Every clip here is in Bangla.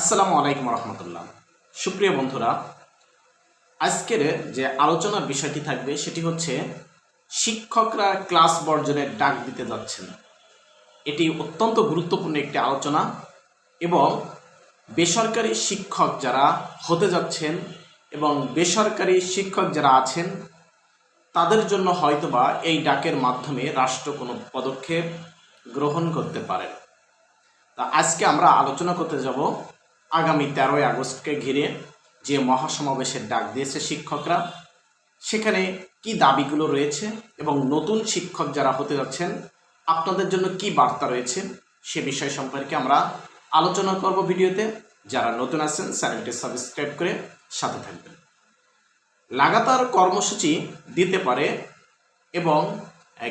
আসসালামু আলাইকুম রহমতুল্লাহ। সুপ্রিয় বন্ধুরা, আজকের যে আলোচনার বিষয়টি থাকবে সেটি হচ্ছে শিক্ষকরা ক্লাস বর্জনের ডাক দিতে যাচ্ছেন। এটি অত্যন্ত গুরুত্বপূর্ণ একটি আলোচনা এবং বেসরকারি শিক্ষক যারা হতে যাচ্ছেন এবং বেসরকারি শিক্ষক যারা আছেন, তাদের জন্য হয়তোবা এই ডাকের মাধ্যমে রাষ্ট্র কোনো পদক্ষেপ গ্রহণ করতে পারে। তা আজকে আমরা আলোচনা করতে যাব আগামী তেরোই আগস্টকে ঘিরে যে মহাসমাবেশের ডাক দিয়েছে শিক্ষকরা, সেখানে কি দাবিগুলো রয়েছে এবং নতুন শিক্ষক যারা হতে যাচ্ছেন, আপনাদের জন্য কি বার্তা রয়েছে, সে বিষয় সম্পর্কে আমরা আলোচনা করব ভিডিওতে। যারা নতুন আছেন, চ্যানেলটি সাবস্ক্রাইব করে সাথে থাকবেন। লাগাতার কর্মসূচি দিতে পারে এবং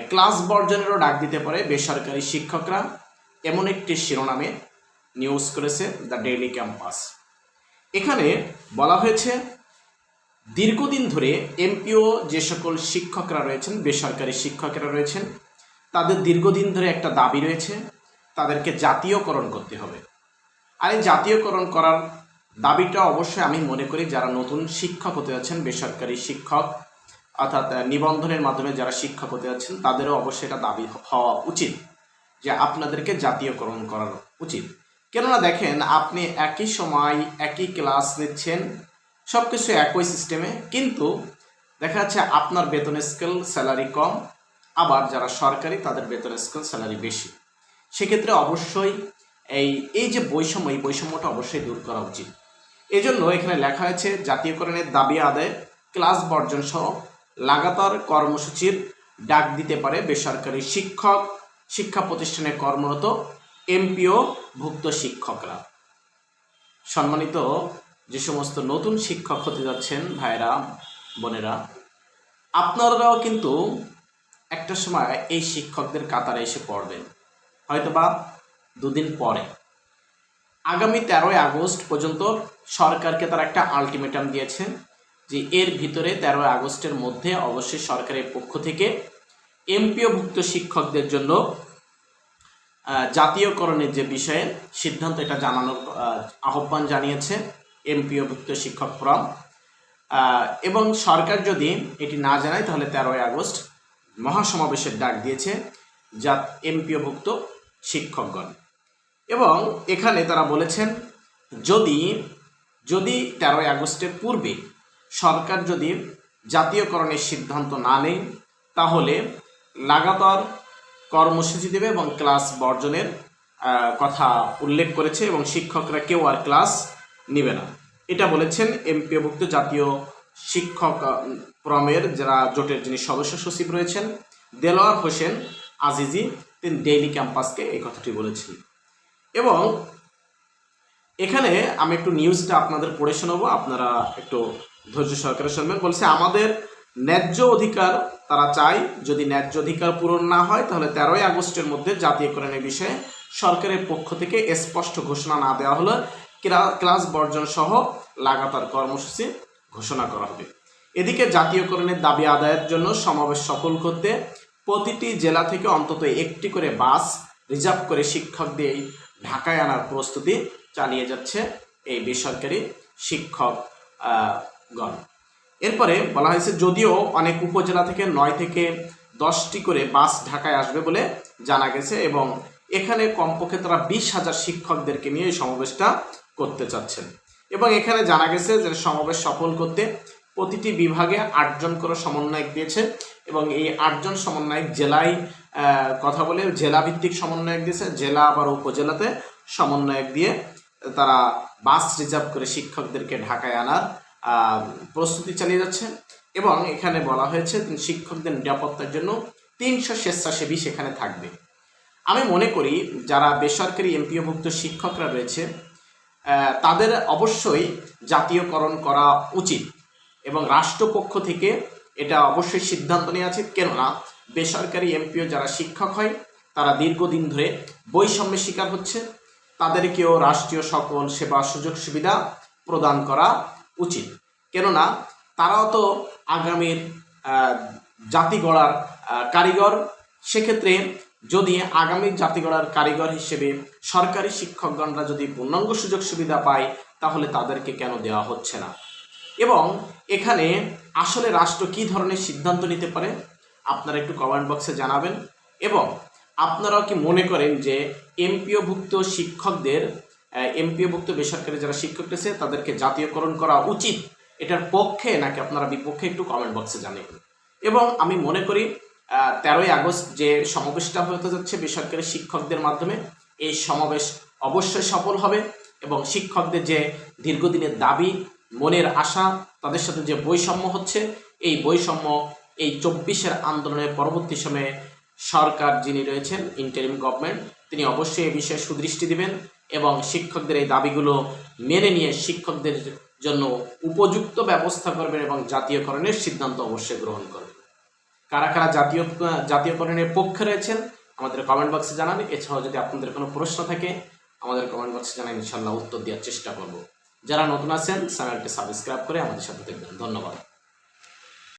ক্লাস বর্জনেরও ডাক দিতে পারে বেসরকারি শিক্ষকরা। এমন একটি শিরোনামে নিউজ করেছে দ্য ডেইলি ক্যাম্পাস। এখানে বলা হয়েছে, দীর্ঘদিন ধরে এমপিও যে সকল শিক্ষকরা রয়েছেন, বেসরকারি শিক্ষকরা রয়েছেন, তাদের দীর্ঘদিন ধরে একটা দাবি রয়েছে, তাদেরকে জাতীয়করণ করতে হবে। আর এই জাতীয়করণ করার দাবিটা অবশ্যই আমি মনে করি যারা নতুন শিক্ষক হতে যাচ্ছেন, বেসরকারি শিক্ষক, অর্থাৎ নিবন্ধনের মাধ্যমে যারা শিক্ষক হতে যাচ্ছেন, তাদেরও অবশ্যই এটা দাবি হওয়া উচিত যে আপনাদেরকে জাতীয়করণ করার উচিত। কেননা দেখেন, আপনি একই সময় একই ক্লাস নিচ্ছেন সব কিছু একই সিস্টেমে কিন্তু দেখা যাচ্ছে আপনার বেতনের স্কেল স্যালারি কম, আবার যারা সরকারি, তাদের বেতনের স্কেল স্যালারি বেশি। সেক্ষেত্রে অবশ্যই এই এই যে বৈষম্য, এই বৈষম্যটা অবশ্যই দূর করা উচিত। এজন্য এখানে লেখা হয়েছে জাতীয়করণের দাবি আদায় ক্লাস বর্জন সহ লাগাতার কর্মসূচির ডাক দিতে পারে বেসরকারি শিক্ষক, শিক্ষা প্রতিষ্ঠানে কর্মরত এমপিও ভুক্ত শিক্ষকরা। সম্মানিত যে সমস্ত নতুন শিক্ষক হতে যাচ্ছেন ভাইরা বোনেরা, আপনারাও কিন্তু একটা সময় এই শিক্ষকদের কাতারে এসে পড়বেন। হয়তোবা দুদিন পরে। আগামী তেরোই আগস্ট পর্যন্ত সরকারকে তারা একটা আলটিমেটাম দিয়েছে যে এর ভিতরে তেরোই আগস্টের মধ্যে অবশ্যই সরকারের পক্ষ থেকে এমপিওভুক্ত শিক্ষকদের জন্য জাতীয়করণের যে বিষয়ে সিদ্ধান্ত এটা জানানোর আহ্বান জানিয়েছে এমপিওভুক্ত শিক্ষক ফোরাম। এবং সরকার যদি এটি না জানায়, তাহলে তেরোই আগস্ট মহাসমাবেশের ডাক দিয়েছে যা এমপিওভুক্ত শিক্ষকগণ। এবং এখানে তারা বলেছেন, যদি যদি তেরোই আগস্টের পূর্বে সরকার যদি জাতীয়করণের সিদ্ধান্ত না নেয়, তাহলে লাগাতার কর্মসূচি দেবে এবং ক্লাস বর্জনের কথা উল্লেখ করেছে এবং শিক্ষকরা কেউ আর ক্লাস নেবে না। এটা বলেছেন এমপিওভুক্ত জাতীয় শিক্ষক আহ, ফোরামের যারা জোটের যিনি সদস্য সচিব রয়েছেন দেলোয়ার হোসেন আজিজি তিনি ডেইলি ক্যাম্পাসকে এই কথাটি বলেছেন। এবং এখানে আমি একটু নিউজটা আপনাদের পড়ে শোনাবো আপনারা একটু ধৈর্য সহকারে শুনবেন। বলছে আমাদের ন্যায্য অধিকার তারা চায় যদি ন্যায্য অধিকার পূরণ না হয় তাহলে তেরোই আগস্টের মধ্যে জাতীয়করণের বিষয়ে সরকারের পক্ষ থেকে স্পষ্ট ঘোষণা না দেওয়া হলে ক্লাস বর্জন সহ লাগাতার কর্মসূচি ঘোষণা করা হবে। এদিকে জাতীয়করণের দাবি আদায়ের জন্য সমাবেশ সফল করতে প্রতিটি জেলা থেকে অন্তত একটি করে বাস রিজার্ভ করে শিক্ষকদের ঢাকায় আনার প্রস্তুতি চালিয়ে যাচ্ছে এই বেসরকারি শিক্ষক আহ, গণ। এরপরে বলা হয়েছে, যদিও অনেক উপজেলা থেকে নয় থেকে দশটি করে বাস ঢাকায় আসবে বলে জানা গেছে এবং এখানে কমপক্ষে তারা বিশ হাজার শিক্ষকদেরকে নিয়ে এই সমাবেশটা করতে চাচ্ছেন। এবং এখানে জানা গেছে যে সমাবেশ সফল করতে প্রতিটি বিভাগে আটজন করে সমন্বয়ক দিয়েছে এবং এই আটজন সমন্বয়ক জেলায় কথা বলে জেলা ভিত্তিক সমন্বয়ক দিয়েছে, জেলা আবার উপজেলাতে সমন্বয়ক দিয়ে তারা বাস রিজার্ভ করে শিক্ষকদেরকে ঢাকায় আনার প্রস্তুতি চালিয়ে যাচ্ছে এবং এখানে বলা হয়েছে শিক্ষকদের নিরাপত্তার জন্য তিনশো স্বেচ্ছাসেবী সেখানে থাকবে। আমি মনে করি যারা বেসরকারি এমপিওভুক্ত শিক্ষকরা রয়েছে তাদের অবশ্যই জাতীয়করণ করা উচিত এবং রাষ্ট্রপক্ষ থেকে এটা অবশ্যই সিদ্ধান্ত নেওয়া উচিত। কেননা বেসরকারি এমপিও যারা শিক্ষক হয়, তারা দীর্ঘদিন ধরে বৈষম্যের শিকার হচ্ছে। তাদেরকেও রাষ্ট্রীয় সকল সেবা সুযোগ সুবিধা প্রদান করা উচিত। কেননা তারাও তো আগামীর জাতি গড়ার কারিগর। সেক্ষেত্রে যদি আগামী জাতি গড়ার কারিগর হিসেবে সরকারি শিক্ষকগণরা যদি পূর্ণাঙ্গ সুযোগ সুবিধা পায়, তাহলে তাদেরকে কেন দেওয়া হচ্ছে না? এবং এখানে আসলে রাষ্ট্র কী ধরনের সিদ্ধান্ত নিতে পারে, আপনারা একটু কমেন্ট বক্সে জানাবেন। এবং আপনারাও কি মনে করেন যে এমপিওভুক্ত শিক্ষকদের এমপিওভুক্ত বেসরকারি যারা শিক্ষক রয়েছে, তাদেরকে জাতীয়করণ করা উচিত। এটার পক্ষে নাকি আপনারা বিপক্ষে একটু কমেন্ট বক্সে জানাবেন এবং আমি মনে করি তেরোই আগস্ট যে সমাবেশটা হতে যাচ্ছে বেসরকারি শিক্ষকদের মাধ্যমে, এই সমাবেশ অবশ্যই সফল হবে এবং শিক্ষকদের যে দীর্ঘদিনের দাবি, মনের আশা, তাদের সাথে যে বৈষম্য হচ্ছে, এই বৈষম্য এই চব্বিশের আন্দোলনের পরবর্তী সময়ে সরকার যিনি রয়েছেন ইন্টারিম গভর্নমেন্ট তিনি অবশ্যই এই বিষয়ে সুদৃষ্টি দিবেন এবং শিক্ষকদের এই দাবিগুলো মেনে নিয়ে শিক্ষকদের জন্য উপযুক্ত ব্যবস্থা করবেন এবং জাতীয়করণের সিদ্ধান্ত অবশ্যই গ্রহণ করবেন। কারা কারা জাতীয়, জাতীয়করণের পক্ষে রয়েছেন, আমাদের কমেন্ট বক্সে জানান। এছাড়াও যদি আপনাদের কোনো প্রশ্ন থাকে, আমাদের কমেন্ট বক্সে জানান ইনশাল্লাহ উত্তর দেওয়ার চেষ্টা করব। যারা নতুন আছেন চ্যানেলটি সাবস্ক্রাইব করে আমাদের সাথে দেখবেন ধন্যবাদ।